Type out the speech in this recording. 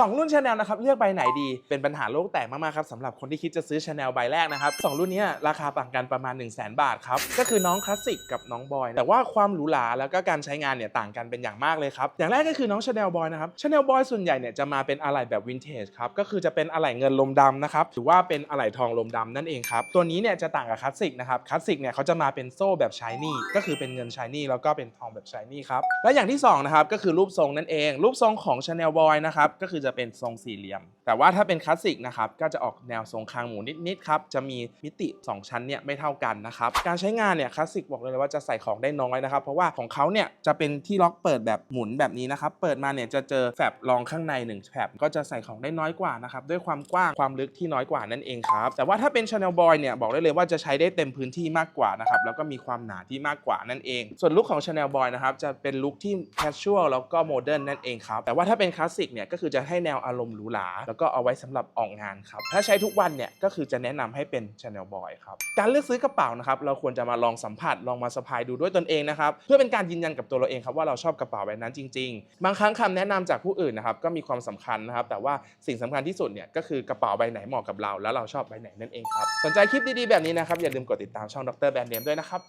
2 รุ่นชาแนลนะครับเลือกใบไหนดีเป็นปัญหาโลกแตกมากๆครับสำหรับคนที่คิดจะซื้อชาแนลใบแรกนะครับสองรุ่นนี้ราคาต่างกันประมาณ 1 0 0 0 0แบาทครับก็คือน้องคลาสสิกกับน้องบอยแต่ว่าความหรูหราแล้วก็การใช้งานเนี่ยต่างกันเป็นอย่างมากเลยครับอย่างแรกก็คือน้องชาแนลบอยนะครับชาแนลบอยส่วนใหญ่เนี่ยจะมาเป็นอะไหล่แบบวินเทจครับก็คือจะเป็นอะไหล่เงินลมดำนะครับหรือว่าเป็นอะไหล่ทองลมดำนั่นเองครับตัวนี้เนี่ยจะต่างกับคลาสสิกนะครับคลาสสิกเนี่ยเขาจะมาเป็นโซ่แบบชายนี่ก็คือเป็นเงินชายนี่แล้วก็เป็นทองแบบชายนี่ครับและอย่างที่สองนะครับก็คือรูปทรงนั่นเองรูปทรงของ Chanel Boy นะครับก็คือจะะเป็นทรงสี่เหลี่ยม แต่ว่าถ้าเป็นคลาสสิกนะครับก็จะออกแนวทรงคางหมูนิดๆครับจะมีมิติ 2 ชั้นเนี่ยไม่เท่ากันนะครับการใช้งานเนี่ยคลาสสิกบอกเลยว่าจะใส่ของได้น้อยนะครับเพราะว่าของเขาเนี่ยจะเป็นที่ล็อกเปิดแบบหมุนแบบนี้นะครับเปิดมาเนี่ยจะเจอแฟบรองข้างใน1แฟบก็จะใส่ของได้น้อยกว่านะครับด้วยความกว้างความลึกที่น้อยกว่านั่นเองครับแต่ว่าถ้าเป็น Chanel Boy เนี่ยบอกได้เลยว่าจะใช้ได้เต็มพื้นที่มากกว่านะครับแล้วก็มีความหนาที่มากกว่านั่นเอง ส่วนลุคของ Chanel Boy นะครับจะเป็นลุคที่ casual แล้วก็ modern นั่นเองครับแต่ว่าถ้าเป็นคลาสสิกเนี่ยก็คือจะให้แนวอารมณ์หรูหราแล้วก็เอาไว้สำหรับออกงานครับถ้าใช้ทุกวันเนี่ยก็คือจะแนะนำให้เป็น Chanel Boy ครับการเลือกซื้อกระเป๋านะครับเราควรจะมาลองสัมผัสลองมาสะพายดูด้วยตนเองนะครับเพื่อเป็นการยืนยันกับตัวเราเองครับว่าเราชอบกระเป๋าแบบนั้นจริง ๆ บางครั้งคำแนะนำจากผู้อื่นนะครับก็มีความสำคัญนะครับแต่ว่าสิ่งสำคัญที่สุดเนี่ยก็คือกระเป๋าใบไหนเหมาะกับเรา แล้วเราชอบใบไหนนั่นเองครับสนใจคลิปดีๆแบบนี้นะครับอย่าลืมกดติดตามช่องดรแบรนด์เนมด้วยนะครับ